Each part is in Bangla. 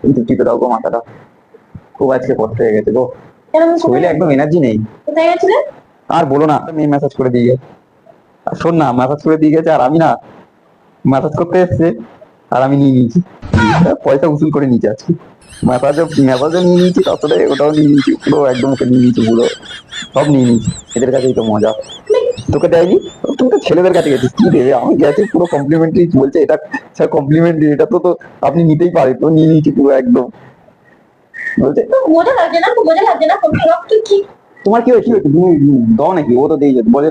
কিন্তু টিপে দাও গো মাথাটা। খুব আজকে কষ্ট হয়ে গেছে গো। শরীরে একদম এনার্জি নেই। কোথায় গেছিলে? আর বলো না মেয়ে মেসেজ করে দিয়ে গেছে। আর শোন না মেসেজ করে দিয়ে গেছে আর আমি না মেসেজ করতে এসছে আর আমি নিয়ে নিয়েছি। পয়সা উসুল করে নিয়েছি আজকে। মেসাজও মেসাজও নিয়ে নিয়েছি তারপরে ওটাও নিয়ে নিয়েছি পুরো একদম ওকে নিয়ে নিয়েছি পুরো। সব নিয়ে নিয়েছি। এদের কাছেই তো মজা। তোকে দেয়নি? তুমি তো ছেলেদের কাছে গেছিস কি দেবে আমি গেছি পুরো কমপ্লিমেন্টারি বলছে এটা স্যার কমপ্লিমেন্টারি এটা তো তো আপনি নিতেই পারেন তো নিয়ে নিয়েছি পুরো একদম। বলছে মজা লাগছে না মজা লাগছে না কি তোমার কি হয়েছে তুমি দাও নাকি ও তো দিয়ে যেত বলে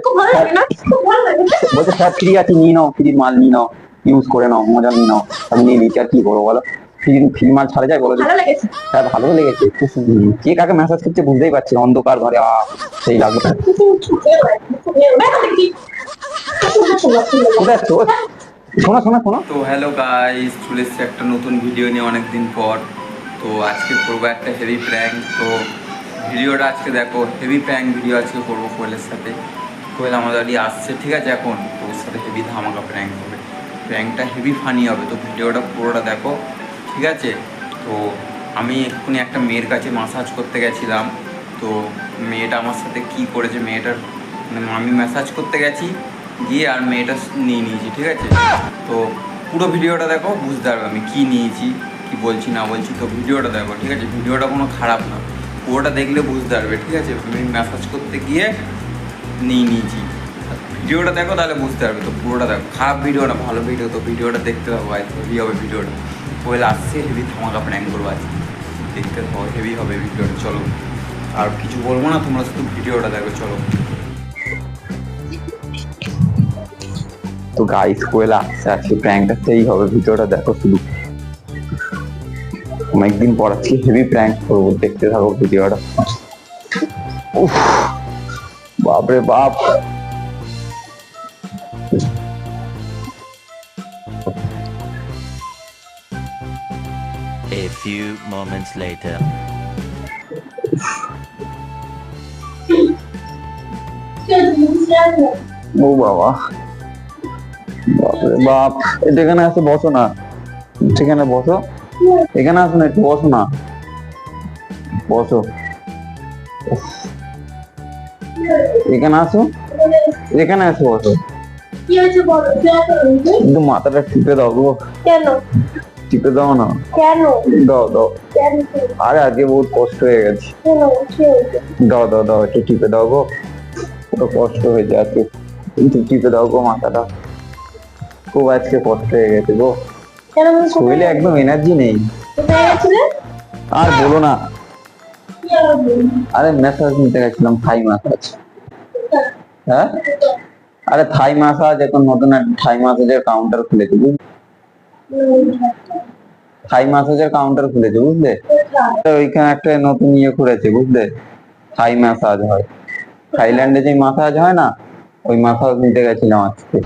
বলছে সব ফ্রি আছে নিয়ে নাও ফ্রির মাল নিয়ে নাও ইউজ করে নাও মজা নিয়ে নাও আমি নিয়ে নিচ্ছি আর কি করব বলো? ফ্রি ফ্রি মাল ছাড়া যায় বলো ভালো লেগেছে। হ্যাঁ ভালো লেগেছে। কে কাকে মেসেজ করছে বুঝতেই পারছি অন্ধকার ঘরে আ সেই লাগল। কোথায় তো শোনো শোনো শোনো। তো হ্যালো গাইস চলে এসেছি একটা নতুন ভিডিও নিয়ে অনেক দিন পর। তো আজকে করব একটা হেভি প্র্যাঙ্ক তো ভিডিওটা আজকে দেখো হেভি প্র্যাঙ্ক ভিডিও আজকে করব কোয়েলের সাথে। কোয়েল আমাদের বাড়ি আসছে ঠিক আছে এখন? তো ওর সাথে হেভি ধামাকা প্র্যাঙ্ক হবে। প্র্যাঙ্কটা হেভি ফানি হবে। তো ভিডিওটা পুরোটা দেখো। ঠিক আছে? তো আমি এক্ষুনি একটা মেয়ের কাছে মাসাজ করতে গেছিলাম। তো মেয়েটা আমার সাথে কি করেছে? মেয়েটার মানে আমি ম্যাসাজ করতে গেছি, গিয়ে আর মেয়েটা নিয়ে নিয়েছি, ঠিক আছে? তো পুরো ভিডিওটা দেখো, বুঝতে পারবে আমি কী নিয়েছি, কি বলছি, না বলছি, তো ভিডিওটা দেখো, ঠিক আছে? ভিডিওটা কোনো খারাপ না। পুরোটা দেখলে বুঝতে পারবে, ঠিক আছে? আমি ম্যাসাজ করতে গিয়ে নিয়ে নিয়েছি। ভিডিওটা দেখো, তাহলে বুঝতে পারবে। তো পুরোটা দেখো, খারাপ ভিডিও না, ভালো ভিডিও, তো ভিডিওটা দেখতে আজ হেভি হবে ভিডিওটা। ওয়েল আসছে, হেভি ধামাকা প্র্যাঙ্ক করব আজকে। দেখতে থাকো হেভি হবে ভিডিওটা চলো। আর কিছু বলব না, তোমরা শুধু ভিডিওটা দেখো, চলো। তো গাইস কোয়েল আসছে, আজকে প্র্যাঙ্কটা সেই হবে, ভিডিওটা দেখো শুধু। অনেকদিন পর আজকে হেভি প্র্যাঙ্ক করব, দেখতে থাকো ভিডিওটা। উফ, বাপরে বাপ। A few moments later. ও বাবা। বাপরে বাপ। এটা এখানে আসে বসো না। সেখানে বসো। এখানে আসো না একটু বসো না। বসো। উফ। এখানে আসো। এখানে আসো বসো। কি হয়েছে বলো? কি আছে বলতে? কিন্তু মাথাটা টিপে দাও গো। কেন? টিপে দাও না। কেন? দাও দাও। আরে আজকে বহুত কষ্ট হয়ে গেছে। দাও দাও দাও একটু টিপে দাও গো। কত কষ্ট হয়েছে আজকে। কিন্তু টিপে দাও গো মাথাটা। খুব আজকে কষ্ট হয়ে গেছে গো। শরীরে একদম এনার্জি নেই। আর বলো না। আর ম্যাসাজ নিতে গেছিলাম থাই ম্যাসাজ হ্যাঁ? আরে থাই ম্যাসাজ এখন নতুন একটা থাই ম্যাসাজের কাউন্টার খুলেছে বুঝলে? থাই ম্যাসাজের কাউন্টার খুলেছে বুঝলে? ওইখানে একটা নতুন ইয়ে খুলেছে বুঝলে? থাই ম্যাসাজ হয়। থাইল্যান্ডে যে মাসাজ হয় না ওই মাসাজ নিতে গেছিলাম আজকে।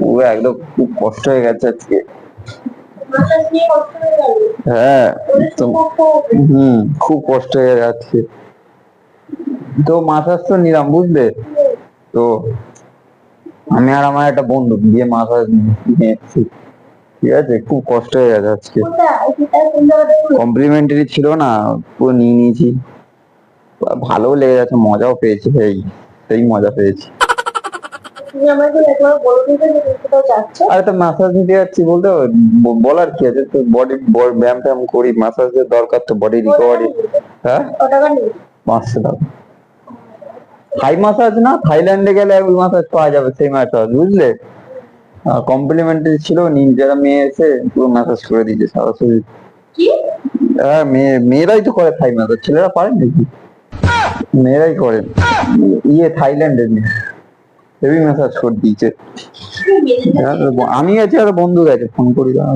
পুরো একদম খুব কষ্ট হয়ে গেছে আজকে। হয়ে। হুম খুব কষ্ট হয়ে যাচ্ছে তো মাসাজ তো নিলাম বুঝলে? তো আমি আর আমার একটা বন্ধু গিয়ে মাসাজ নিয়ে এসেছি। ঠিক আছে? খুব কষ্ট হয়ে গেছে আজকে? কমপ্লিমেন্টারি ছিল না পুরো নিয়ে নিয়েছি। ভালোও লেগে যাচ্ছে মজাও পেয়েছি সেই সেই মজা পেয়েছি। দিতে আরে তো মাসাজ নিতে যাচ্ছি বলতে বলার কি আছে? তো বডি ব্যায়াম ট্যাম করি মাসাজের দরকার তো বডি রিকভারি হ্যাঁ? পাঁচশো টাকা। থাই মাসাজ না থাইল্যান্ডে গেলে ওই মাসাজ পাওয়া যাবে সেই মাসাজ বুঝলে? কমপ্লিমেন্টারি ছিল নিজেরা মেয়ে এসে পুরো ম্যাসাজ করে দিয়েছে সরাসরি কি? হ্যাঁ মেয়ে মেয়েরাই তো করে থাই ম্যাসাজ ছেলেরা পারে নাকি? মেয়েরাই করে। ইয়ে থাইল্যান্ডের মেয়ে। হেভি ম্যাসাজ করে দিয়েছে। হ্যাঁ, আমি গেছি আর বন্ধু গেছে ফোন করি হয়ে?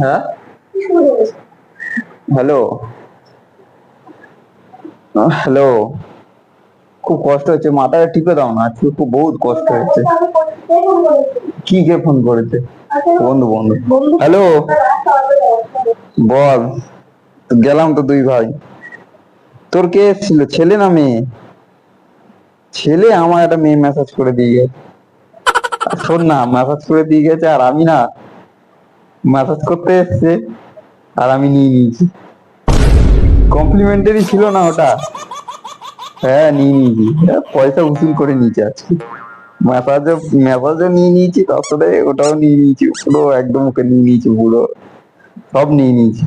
হ্যাঁ? হ্যালো? হ্যালো? খুব কষ্ট হচ্ছে, মাথাটা টিপে দাও না, আজকে খুব বহুত কষ্ট হচ্ছে। কে? কি ফোন করেছে? বন্ধু বন্ধু। হ্যালো। বল, গেলাম তো দুই ভাই। তোর কে এসেছিল, ছেলে না মেয়ে? ছেলে আমার একটা মেয়ে মেসেজ করে দিয়ে গেছে। শোন না ম্যাসাজ করে দিয়ে গেছে আর আমি না ম্যাসাজ করতে এসছে আর আমি নিয়ে নিয়েছি। কমপ্লিমেন্টারি ছিল না ওটা। হ্যাঁ নিয়ে নিয়েছি হ্যাঁ, পয়সা উসুল করে নিয়েছি আজকে। নিয়ে নিয়েছি তার সাথে ওটাও নিয়ে নিয়েছি পুরো একদম ওকে নিয়ে নিয়েছি পুরো সব নিয়ে নিয়েছি।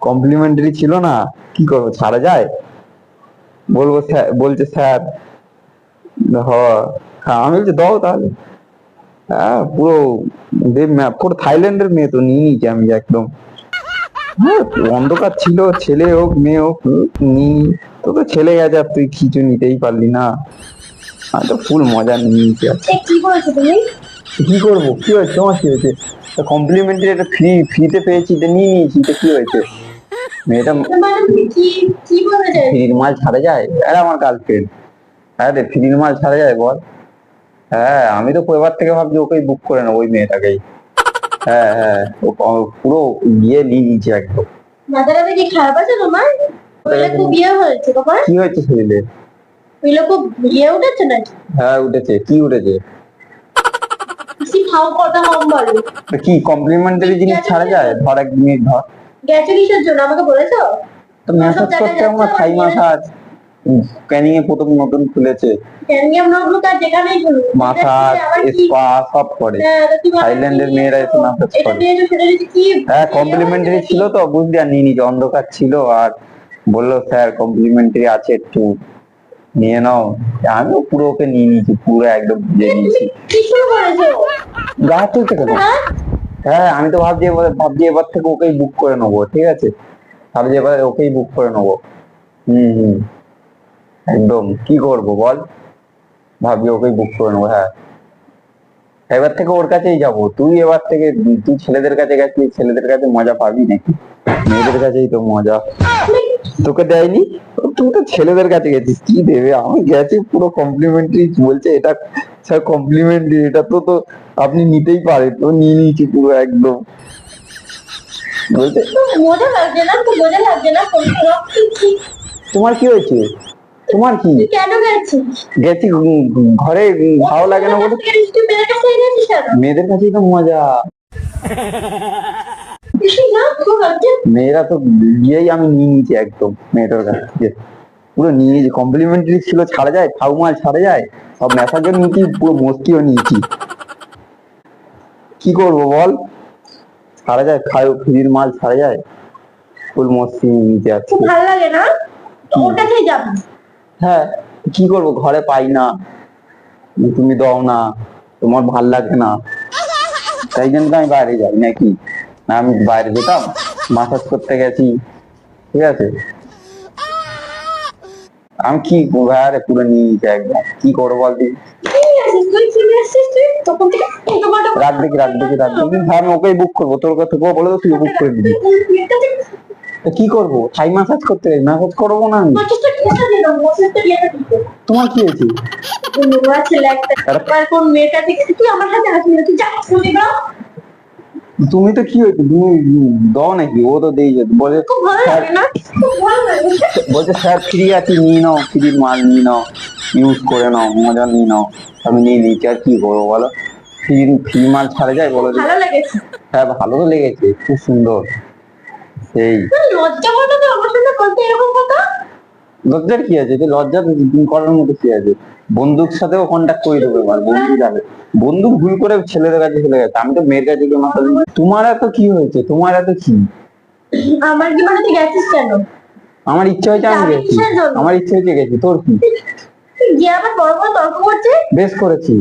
কমপ্লিমেন্টারি ছিল না কি করব ছাড়া যায়? বলব স্যার বলছে স্যার হ হ্যাঁ আমি বলছি দাও তাহলে। হ্যাঁ পুরো থাইল্যান্ডের মেয়ে তো নিয়ে নিয়েছি আমি একদম। অন্ধকার ছিল ছেলে হোক মেয়ে হোক নি। তো তো ছেলে গেছে আর তুই কিছু নিতেই পারলি না। আমি তো ফুল মজা নিয়ে নিয়েছি কি বলেছ তুমি? কি করব? কি হয়েছে? তোমার কি হয়েছে? কমপ্লিমেন্টারি একটা ফ্রি ফ্রিতে পেয়েছি তো নিয়ে নিয়েছি তো কি হয়েছে? মেয়েটা মানে ফ্রির মাল ছাড়া যায়? আরে আমার গার্লফ্রেন্ড হ্যাঁ রে ফ্রির মাল ছাড়া যায় বল। হ্যাঁ আমি তো এবার থেকে ভাবছি ওকেই বুক করে নেব ওই মেয়েটাকেই। হ্যাঁ হ্যাঁ। পুরো গিয়ে নিয়ে নিয়েছে একদম। মাথাটা কি খারাপ আছে তোমার? ওইলে খুব বিয়ে হয়েছে তোমার কি হয়েছে শরীরে ওইলে খুব বিয়ে উঠেছে নাকি? হ্যাঁ উঠেছে। কি উঠেছে? কি খাও কথা কম বলো। কি কমপ্লিমেন্টারি জিনিস ছাড়া যায়? ধর এক মিনিট ধর। গেছো কিসের জন্য? আমাকে বলেছ? তো করতে আমার মাসাজ ক্যানিং এ প্রথম নতুন খুলেছে। মাসাজ কি স্পা সব করে থাইল্যান্ডের মেয়েরা এসে এটা করে। হ্যাঁ কমপ্লিমেন্টারি ছিল তো বুঝলি আর নিয়ে নিয়েছি অন্ধকার ছিল আর বলল স্যার কমপ্লিমেন্টারি আছে একটু। নিয়ে নাও। আমিও পুরো ওকে নিয়ে নিয়েছি পুরো একদম নিয়েছি। গা তুলতে কেন হ্যাঁ? হ্যাঁ আমি তো ভাবছি এবার ভাবছি এবার থেকে ওকেই বুক করে নেব ঠিক আছে? ভাবছি এবার ওকেই বুক করে নেব। হুম হুম। একদম। কি করব বল? ভাবছি ওকেই বুক করে নেব হ্যাঁ। এবার থেকে ওর কাছেই যাব। তুই এবার থেকে তুই ছেলেদের কাছে গেছিস ছেলেদের কাছে মজা পাবি নাকি? মেয়েদের কাছেই তো মজা। তোকে দেয়নি? তুই তো ছেলেদের কাছে গেছিস কি দেবে? আমি গেছি পুরো কমপ্লিমেন্টারি বলছে এটা স্যার কমপ্লিমেন্টারি এটা তো তো আপনি নিতেই পারে তো নিয়ে নিয়েছি পুরো একদম। মজা লাগছে না খুব মজা লাগছে না তোমার কি হয়েছে? তোমার কি? কেন গেছি ঘরে ভালো লাগে না বলে মেয়েদের কাছেই তো মজা। মেয়েরা তো গিয়েই আমি নিয়ে নিয়েছি একদম মেয়েটার কাছ। থেকে পুরো নিয়ে নিয়েছি কমপ্লিমেন্টারি ছিল ছাড়া যায় ফাউ মাল ছাড়া যায় সব ম্যাসাজও নিয়েছি পুরো মস্তিও নিয়েছি। কি করব বল? ছাড়া যায় খাই ফ্রির মাল ছাড়া যায় ফুল মস্তি নিতে যাচ্ছি খুব ভালো লাগে না? কাছেই যাবি। হ্যাঁ কি করব? ঘরে পাই না। তুমি দাও না, তোমার ভালো লাগে না। তাই জন্য তো আমি বাইরে যাই নাকি? না, আমি বাইরে যেতাম, মাসাজ করতে গেছি, ঠিক আছে? আমি কি আরে, পুরো নিয়ে নিয়েছি একদম। কি করব বল রাত দেখি রাত দেখি রাত দেখি। হ্যাঁ আমি ওকেই বুক করব। তোর কথা বলে তুই বুক করে দিবি। কি করব? থাই মাসাজ করতে মাসাজ করব না আমি? তোমার কি হয়েছে? তুমি তো কি হয়েছে? তুমি দাও নাকি? ও তো দিয়ে যেত। বলে বলছে স্যার ফ্রি আছে নিয়ে নাও ফ্রির মাল নিয়ে নাও। ইউজ করে নাও মজা নিয়ে নাও। আমি নিয়ে নিচ্ছি আর কি করব বলো? ফ্রি ফ্রি মাল ছাড়া যায় বলো? ভালো লেগেছে। হ্যাঁ ভালো তো লেগেছে। খুব সুন্দর। সেই। লজ্জা করতে তো আমার সাথে বলতে এরকম কথা? লজ্জার কি আছে? লজ্জা করার মতো কি আছে? বন্ধুর সাথেও কন্ট্যাক্ট করে দেবো এবার বন্ধু যাবে। বন্ধু ভুল করে ছেলেদের কাছে চলে গেছে আমি তো মেয়ের কাছে গিয়ে মাথা। তোমার এত কি হয়েছে? তোমার এত কি? আমার কি মানে তুই গেছিস কেন? আমার ইচ্ছা হয়েছে আমি গেছি। আমার ইচ্ছা হয়েছে গেছি। তোর কি? গিয়ে আবার বড় বড় তর্ক করছে বেশ করেছি।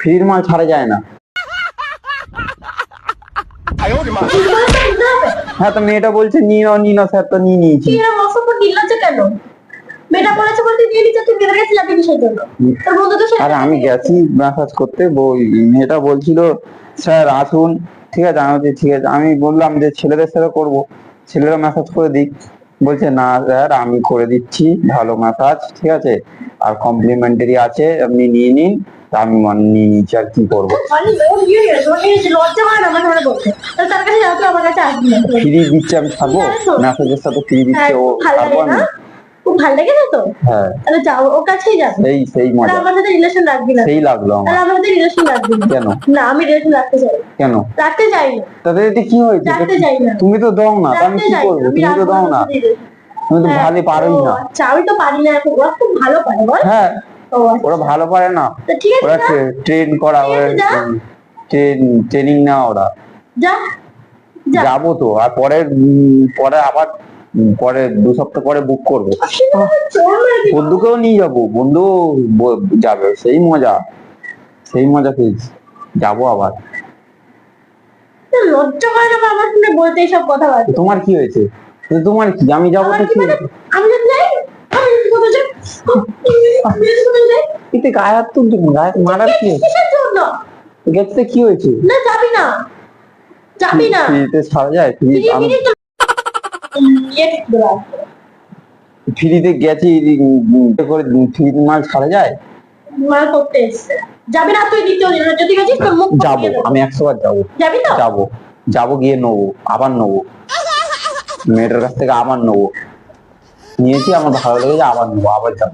ফ্রির মাল ছাড়া যায় না তুই বলে তো বুঝতে হবে হ্যাঁ তো মেয়েটা বলছে নিয়ে নাও নিয়ে নাও স্যার তো নিয়ে নিয়েছি। নির্লজ্জ কেন? মেয়েটা বলেছে বলতে দিয়ে নিচ্ছে তুই মেয়েদের কাছে কিসের জন্য? তোর বন্ধু তো সে আমি গেছি ম্যাসাজ করতে বই মেয়েটা বলছিল স্যার আসুন ঠিক আছে? আমি ঠিক আছে। আমি বললাম যে ছেলেদের সাথে করব। ছেলেরা ম্যাসাজ করে দিক। বলছে না স্যার আমি করে দিচ্ছি ভালো ম্যাসাজ ঠিক আছে? আর কমপ্লিমেন্টারি আছে আপনি নিয়ে নিন তা আমি মন নিয়ে নিচ্ছি আর কি করব? ফ্রি দিচ্ছে আমি থাকব ম্যাসেজের সাথে ফ্রি দিচ্ছে হ্যাঁ, ও থাকব আমি? খুব ভালো লেগেছে তো? হ্যাঁ। তাহলে যাও ওর কাছেই যাবে। সেই সেই তাহলে মজা আমার সাথে রিলেশন রাখবি না। সেই লাগল আমার। তাহলে আমার সাথে রিলেশন রাখবি না। কেন? না আমি রিলেশন রাখতে চাই কেন? রাখতে চাই না। এতে কি হয়েছে? রাখতে চাই না। তুমি তো দাও না আমি কি চাই করব? তুমি তো দাও না। তুমি তো হ্যাঁ, ভালো পারোই না। আচ্ছা আমি তো পারি না এখন। ওরা খুব ভালো পারে বল। হ্যাঁ। আচ্ছা। ওরা ভালো পারে না। ওরা ট্রেন করা ওরা ট্রেন ট্রেনিং না ওরা। যা। যাব তো। আর পরে উম, পরে আবার পরে দু সপ্তাহ পরে বুক করব। বন্ধুকেও নিয়ে যাব। বন্ধু যাবে। সেই মজা। সেই মজা পেয়েছি। যাব আবার। তা লজ্জা করে না আমার শুনে বলতে এইসব কথা তোমার কি হয়েছে? তোমার কি? আমি যাব তো কি কি? মানে হয়েছে? আমি যদি যাই আমি কোথাও যাই আমি যদি কোথাও যাই এতে গায়ে হাত তুলছি গায়ে মারার কি গেছে কি হয়েছে? না যাবি না। যাবি না। ছাড়া যায়? ফ্রিতে গেছি করে ফ্রি মাল ছাড়া যায়? করতে এসছে। যাবি না তুই দ্বিতীয় দিন? যদি গেছিস তোর মুখ যাব আমি একশো বার যাব। যাবি তো? যাব। যাব গিয়ে নেব আবার নেব। মেয়েটার কাছ থেকে আবার নেব। নিয়েছি আমার ভালো লেগেছে আবার নেব আবার যাব।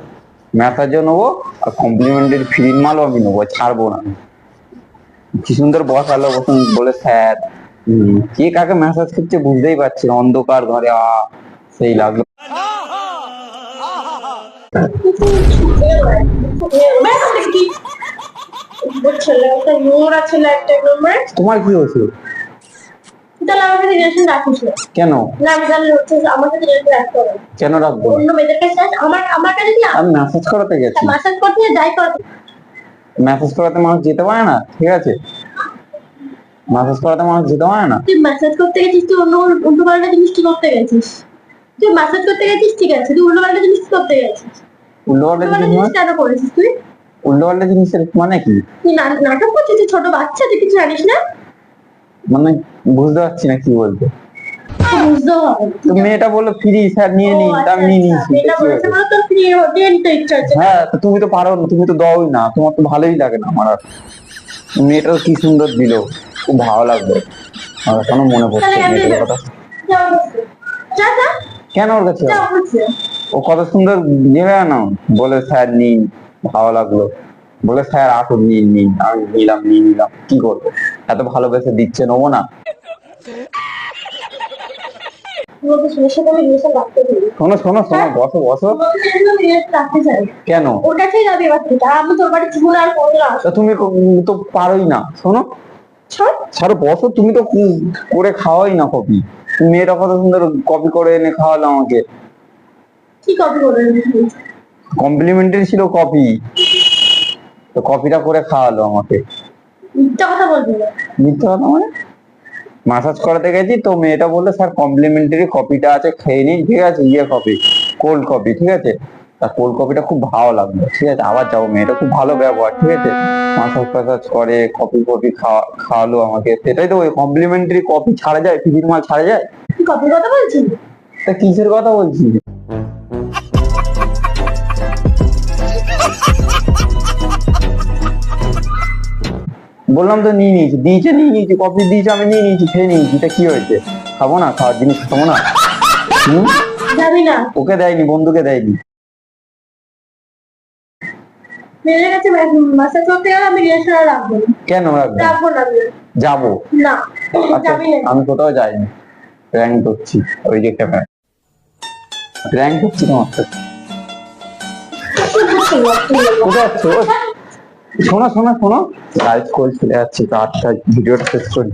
ম্যাসাজও নেব আর কমপ্লিমেন্টারি ফ্রি মালও আমি নেব ছাড়বো না। কি সুন্দর বসালো বসুন বলে স্যার। কে কাকে ম্যাসাজ করছে বুঝতেই পারছি অন্ধকার ঘরে আ সেই লাগল। তোমার কি হয়েছে তাহলে আমার সাথে রিলেশন রাখিস না কেন? আমি তাহলে হচ্ছে আমার সাথে রিলেশন রাখতে হবে না। কেন রাখব না? অন্য মেয়েদের কাছে যাস, আমার আমার কাছে কি আমি ম্যাসাজ করাতে। গেছি মাসাজ করাতে মানুষ যেতে পারে না ঠিক আছে? ম্যাসাজ করাতে মানুষ যেতে পারে না। তুই মাসাজ করতে গেছিস তুই অন্য উল্টো পাল্টা জিনিস কি করতে গেছিস? তুই মাসাজ করতে গেছিস ঠিক আছে তুই উল্টো পাল্টা জিনিস করতে গেছিস? উল্টো পাল্টা জিনিস জিনিস কেন করেছিস তুই? উল্টো পাল্টা জিনিসের মানে কি? তুই না- নাটক করছিস তুই ছোট বাচ্চা তুই কিছু জানিস না? মানে বুঝতে পারছি না কি বলতে। তুই বুঝতেও হবে না। তো মেয়েটা বলল ফ্রি স্যার নিয়ে নিন আচ্ছা, আমি নিয়ে আচ্ছা। নিয়েছি হ্যাঁ তুমি তো পারো না তুমি তো দাওই না তোমার তো ভালোই লাগে না আমার মেয়েটাও কি সুন্দর দিল। খুব ভালো লাগল আমার এখনও মনে পড়ছে তাহলে কেন কথা ওর কাছে। কেন ওর। ও কত সুন্দর নেবে না? বলে স্যার নিন ভালো লাগল। বলে স্যার আসুন নিন নিন। আমি নিলাম নিয়ে নিলাম। কি করব? এত ভালোবেসে দিচ্ছে নেব না? শোনো শোনো শোনো বসো বসো। কেন? আমি তোর বাড়ি জীবনে আর তুমি তো পারোই না। শোনো। ছাড় ছাড়ো বসো তুমি তো করে খাওয়াই না কপি। মেয়েটা কত সুন্দর কপি করে এনে খাওয়ালো আমাকে। কি কপি করে কমপ্লিমেন্টারি ছিল কপি। তো কপিটা করে খাওয়ালো আমাকে। মিথ্যা কথা বলবি না। কথা মানে? মাসাজ করাতে গেছি তো মেয়েটা বলল স্যার কমপ্লিমেন্টারি কপিটা আছে খেয়ে নিন ঠিক আছে ইয়ে কপি কোল্ড কপি ঠিক আছে? তা কোল্ড কপিটা খুব ভালো লাগল ঠিক আছে? আবার যাব মেয়েটা খুব ভালো ব্যবহার ঠিক আছে? মাসাজ টাসাজ করে কপি কপি খাওয়া খাওয়ালো আমাকে সেটাই তো ওই কমপ্লিমেন্টারি কপি ছাড়া যায় ফিজির মাল ছাড়া যায়? কপির কথা বলছিস? তা কিসের কথা বলছি বললাম তো নিয়ে নিয়েছি দিয়েছে নিয়ে নিয়েছি কপি দিয়েছে আমি নিয়ে নিয়েছি খেয়ে নিয়েছি তা কি হয়েছে? খাব না খাওয়ার জিনিস খাব না। ওকে দেয়নি বন্ধুকে দেয়নি। মেয়েদের কাছে মাসাজ করতে গেলে আমি রিলেশন রাখব না। কেন রাখব? রাখব না যাব? না আচ্ছা আমি কোথাও যাইনি। প্র্যাঙ্ক করছি। ওই যে একটা প্র্যাঙ্ক করছি তোমার সাথে। কোথায় যাচ্ছ? শোনো শোনো শোনো। লাইভ কল চলে যাচ্ছে তো আটটা ভিডিওটা শেষ করি।